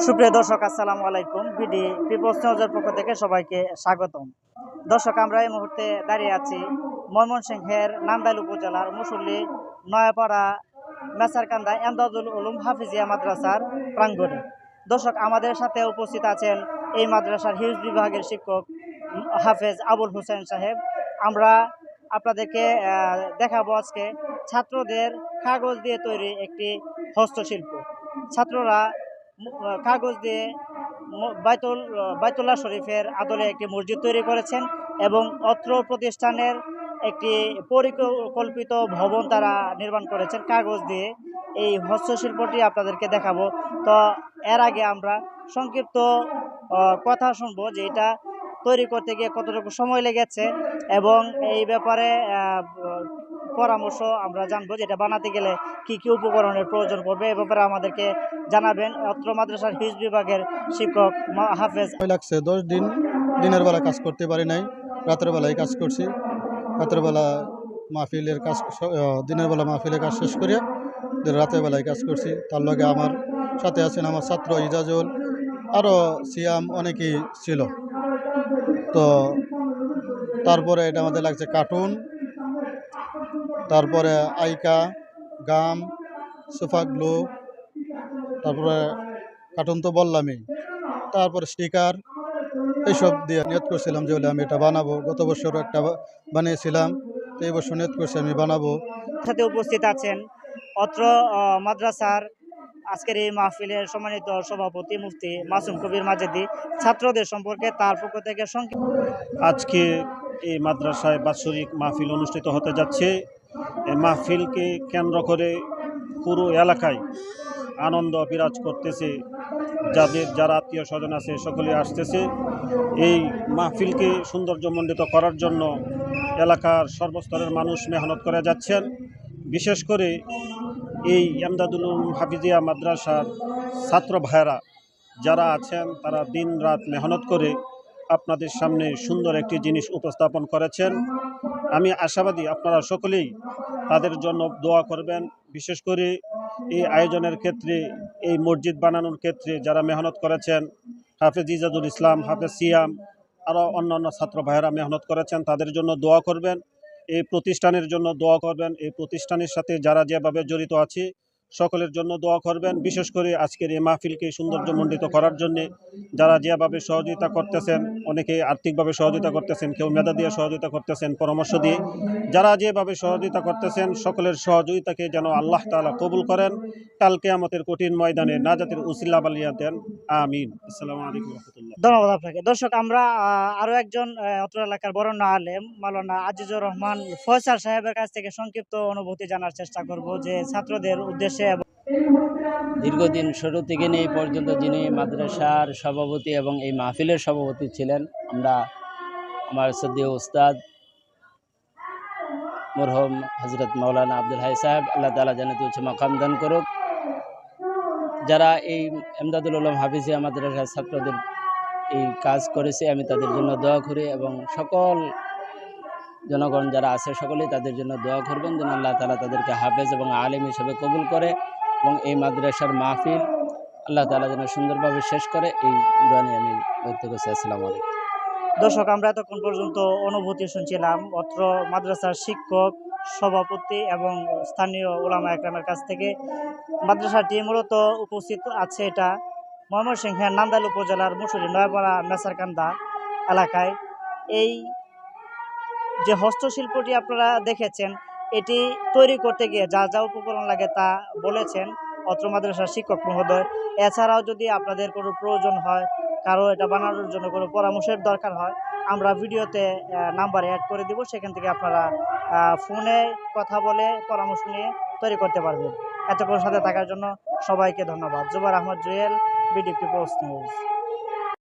সুপ্রিয় দর্শক, আসসালামু আলাইকুম। বিডি পিপলস নিউজের পক্ষ থেকে সবাইকে স্বাগতম। দর্শক, আমরা এই মুহূর্তে দাঁড়িয়ে আছি ময়মনসিংহের নান্দাইল উপজেলার মুসল্লি নয়াপাড়া মেসারকান্দা এমদাদুল উলুম হাফিজিয়া মাদ্রাসার প্রাঙ্গণে। দর্শক, আমাদের সাথে উপস্থিত আছেন এই মাদ্রাসার হিউজ বিভাগের শিক্ষক হাফেজ আবুল হোসেন সাহেব। আমরা আপনাদেরকে দেখাবো আজকে ছাত্রদের কাগজ দিয়ে তৈরি একটি হস্তশিল্প। ছাত্ররা কাগজ দিয়ে বাইতুল বাইতুল্লাহ শরীফের আদলে একটি মসজিদ তৈরি করেছেন এবং অত্র প্রতিষ্ঠানের একটি পরিকল্পিত ভবন তারা নির্মাণ করেছেন। কাগজ দিয়ে এই হস্তশিল্পটি আপনাদেরকে দেখাবো। তো এর আগে আমরা সংক্ষিপ্ত কথা শুনব যে এটা তৈরি করতে গিয়ে কতটুকু সময় লেগেছে এবং এই ব্যাপারে পরামর্শ আমরা জানব যেটা বানাতে গেলে কি কি উপকরণের প্রয়োজন পড়বে। এ ব্যাপারে আমাদেরকে জানাবেন অত্র মাদ্রাসার হিজ বিভাগের শিক্ষক হাফেজ। লাগছে, দশ দিন, দিনের বেলা কাজ করতে পারি নাই, রাতের বেলায় কাজ করছি। রাতের বেলা মাহফিলের কাজ দিনের বেলা মাহফিলের কাজ শেষ করে then রাতের বেলায় কাজ করছি। তার লগে আমার সাথে আছেন আমার ছাত্র ইজাজুল আরও সিয়াম অনেকেই ছিল। তো তারপরে এটা আমাদের লাগছে কার্টুন। তারপরে আইকা গাম সোফা গ্লো তারপরে কার্টুন তো বললামই। তারপরে স্টিকার এইসব দিয়ে নিয়ত করছিলাম যে বলে আমি এটা বানাবো। গত বছর একটা বানিয়েছিলাম তো এই বছর নিয়ত করছি আমি বানাবো। সাথে উপস্থিত আছেন অত্র মাদ্রাসার আজকের এই মাহফিলের সম্মানিত সভাপতি মুফতি মাসুম কবির মাজেদি ছাত্রদের সম্পর্কে তার পক্ষ থেকে সংক্ষিপ্ত আজকে এই মাদ্রাসায় বাৎসরিক মাহফিল অনুষ্ঠিত হতে যাচ্ছে। মাহফিলকে কেন্দ্র করে পুরো এলাকায় আনন্দ বিরাজ করতেছে। যাদের যারা আত্মীয় স্বজন আছে, সকলে আসতেছে। এই মাহফিলকে সৌন্দর্যমণ্ডিত করার জন্য এলাকার সর্বস্তরের মানুষ মেহনত করে যাচ্ছেন। বিশেষ করে এই এমদাদুল হাফিজিয়া মাদ্রাসার ছাত্র ভাইরা যারা আছেন, তারা দিন রাত মেহনত করে আপনাদের সামনে সুন্দর একটি জিনিস উপস্থাপন করেছেন। আমি আশাবাদী আপনারা সকলেই তাদের জন্য দোয়া করবেন। বিশেষ করে এই আয়োজনের ক্ষেত্রে, এই মসজিদ বানানোর ক্ষেত্রে যারা মেহনত করেছেন, হাফেজ ইজাদুল ইসলাম, হাফেজ সিয়াম, আরও অন্যান্য ছাত্র ভাইয়েরা মেহনত করেছেন, তাদের জন্য দোয়া করবেন। এই প্রতিষ্ঠানের জন্য দোয়া করবেন। এই প্রতিষ্ঠানের সাথে যারা যেভাবে জড়িত আছে সকলের জন্য দোয়া করবেন বিশেষ করে আজকের এই মাহফিলকে সৌন্দর্যমণ্ডিত করার জন্য। যারা যেভাবে সহযোগিতা করতেছেন অনেকে আর্থিকভাবে সহযোগিতা করতেছেন কেউ মেধা দিয়ে সহযোগিতা করতেছেন পরামর্শ দিয়ে। যারা যেভাবে সহযোগিতা করতেছেন সকলের সহযোগিতাকে যেন আল্লাহ তাআলা কবুল করেন। কালকে আমাদের কঠিন ময়দানে না নাজাতের উসিল্লা বালিয়া দেন। আমিন। আসসালামু আলাইকুম ধন্যবাদ আপনাকে। দর্শক আমরা আহ, আরও একজন অত্র এলাকার বরণ্য আলেম মালানা আজিজুর রহমান ফয়সাল সাহেবের কাছ থেকে সংক্ষিপ্ত অনুভূতি জানার চেষ্টা করব যে ছাত্রদের উদ্দেশ্যে এবং দীর্ঘদিন শুরু থেকে নিয়ে পর্যন্ত যিনি মাদ্রাসার সভাপতি এবং এই মাহফিলের সভাপতি ছিলেন, আমরা আমার সদ্য উস্তাদ মরহম হজরত মৌলানা আব্দুল হাই সাহেব, আল্লাহ তালা জানে তুলছে মাকাম দান করুক। যারা এই এমদাদুল উলম হাফিজিয়া মাদ্রাসার ছাত্রদের এই কাজ করেছে, আমি তাদের জন্য দোয়া করি এবং সকল জনগণ যারা আছে সকলেই তাদের জন্য দোয়া করবেন, যেন আল্লাহ তালা তাদেরকে হাফেজ এবং আলেম হিসেবে কবুল করে এবং এই মাদ্রাসার মাহফিল আল্লাহ তালা যেন সুন্দরভাবে শেষ করে। এই দোয়া নিয়ে আমি ব্যক্ত করছি। আসসালামু আলাইকুম। দর্শক, আমরা এতক্ষণ পর্যন্ত অনুভূতি শুনছিলাম অত্র মাদ্রাসার শিক্ষক, সভাপতি এবং স্থানীয় ওলামা একরামের কাছ থেকে। মাদ্রাসাটি মূলত উপস্থিত আছে এটা ময়মনসিংহের নান্দাইল উপজেলার মুসুরি নয়াপাড়া মেসারকান্দা এলাকায়। এই যে হস্তশিল্পটি আপনারা দেখেছেন, এটি তৈরি করতে গিয়ে যা যা উপকরণ লাগে তা বলেছেন অত্র মাদ্রাসার শিক্ষক মহোদয়। এছাড়াও যদি আপনাদের কোনো প্রয়োজন হয়, কারও এটা বানানোর জন্য কোনো পরামর্শের দরকার হয়, আমরা ভিডিওতে নাম্বার অ্যাড করে দিব, সেখান থেকে আপনারা ফোনে কথা বলে পরামর্শ নিয়ে তৈরি করতে পারবেন। এতক্ষণ সাথে থাকার জন্য সবাইকে ধন্যবাদ। Jubar Ahmad Jewel BDP post news